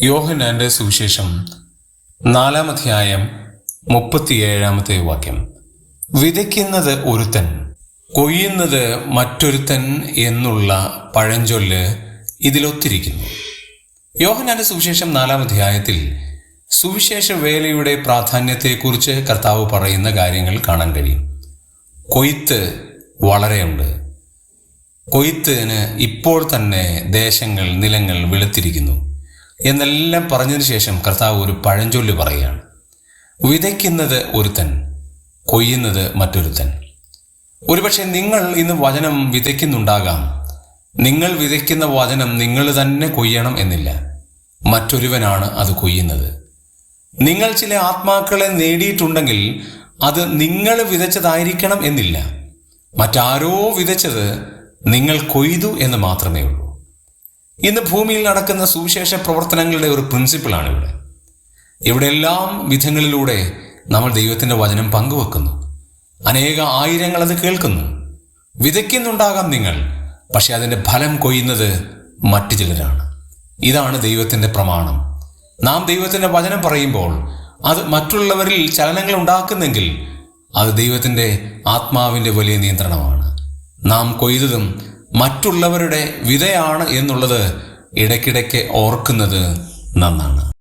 യോഹനാന്റെ സുവിശേഷം നാലാം അധ്യായം മുപ്പത്തിയേഴാമത്തെ വാക്യം. വിതയ്ക്കുന്നത് ഒരുത്തൻ കൊയ്യുന്നത് മറ്റൊരുത്തൻ എന്നുള്ള പഴഞ്ചൊല്ല് ഇതിലൊത്തിരിക്കുന്നു. യോഹനാന്റെ സുവിശേഷം നാലാം അധ്യായത്തിൽ സുവിശേഷ വേലയുടെ പ്രാധാന്യത്തെക്കുറിച്ച് കർത്താവ് പറയുന്ന കാര്യങ്ങൾ കാണാൻ കഴിയും. കൊയ്ത്ത് വളരെയുണ്ട്. കൊയ്ത്തിന് ഇപ്പോൾ തന്നെ ദേശങ്ങൾ നിലങ്ങൾ വെളുത്തിരിക്കുന്നു. എന്നെല്ലാം പറഞ്ഞതിന് ശേഷം കർത്താവ് ഒരു പഴഞ്ചൊല്ല് പറയുകയാണ്. വിതയ്ക്കുന്നത് ഒരുത്തൻ കൊയ്യുന്നത് മറ്റൊരുത്തൻ. ഒരുപക്ഷെ നിങ്ങൾ ഇന്ന് വചനം വിതയ്ക്കുന്നുണ്ടാകാം. നിങ്ങൾ വിതയ്ക്കുന്ന വചനം നിങ്ങൾ തന്നെ കൊയ്യണം എന്നില്ല. മറ്റൊരുവനാണ് അത് കൊയ്യുന്നത്. നിങ്ങൾ ചില ആത്മാക്കളെ നേടിയിട്ടുണ്ടെങ്കിൽ അത് നിങ്ങൾ വിതച്ചതായിരിക്കണം എന്നില്ല. മറ്റാരോ വിതച്ചത് നിങ്ങൾ കൊയ്തു എന്ന് മാത്രമേ ഉള്ളൂ. ഇന്ന് ഭൂമിയിൽ നടക്കുന്ന സുവിശേഷ പ്രവർത്തനങ്ങളുടെ ഒരു പ്രിൻസിപ്പിളാണ് ഇവിടെ ഇവിടെ. എല്ലാം വിധങ്ങളിലൂടെ നമ്മൾ ദൈവത്തിന്റെ വചനം പങ്കുവെക്കുന്നു. അനേക ആയിരങ്ങൾ അത് കേൾക്കുന്നു. വിതയ്ക്കുന്നുണ്ടാകാം നിങ്ങൾ പക്ഷെ അതിന്റെ ഫലം കൊയ്യുന്നത് മറ്റു ചിലരാണ്. ഇതാണ് ദൈവത്തിന്റെ പ്രമാണം. നാം ദൈവത്തിന്റെ വചനം പറയുമ്പോൾ അത് മറ്റുള്ളവരിൽ ചലനങ്ങൾ ഉണ്ടാക്കുന്നെങ്കിൽ അത് ദൈവത്തിന്റെ ആത്മാവിന്റെ വലിയ നിയന്ത്രണമാണ്. നാം കൊയ്തതും മറ്റുള്ളവരുടെ വിധയാണ് എന്നുള്ളത് ഇടയ്ക്കിടയ്ക്ക് ഓർക്കുന്നത് നന്നാണ്.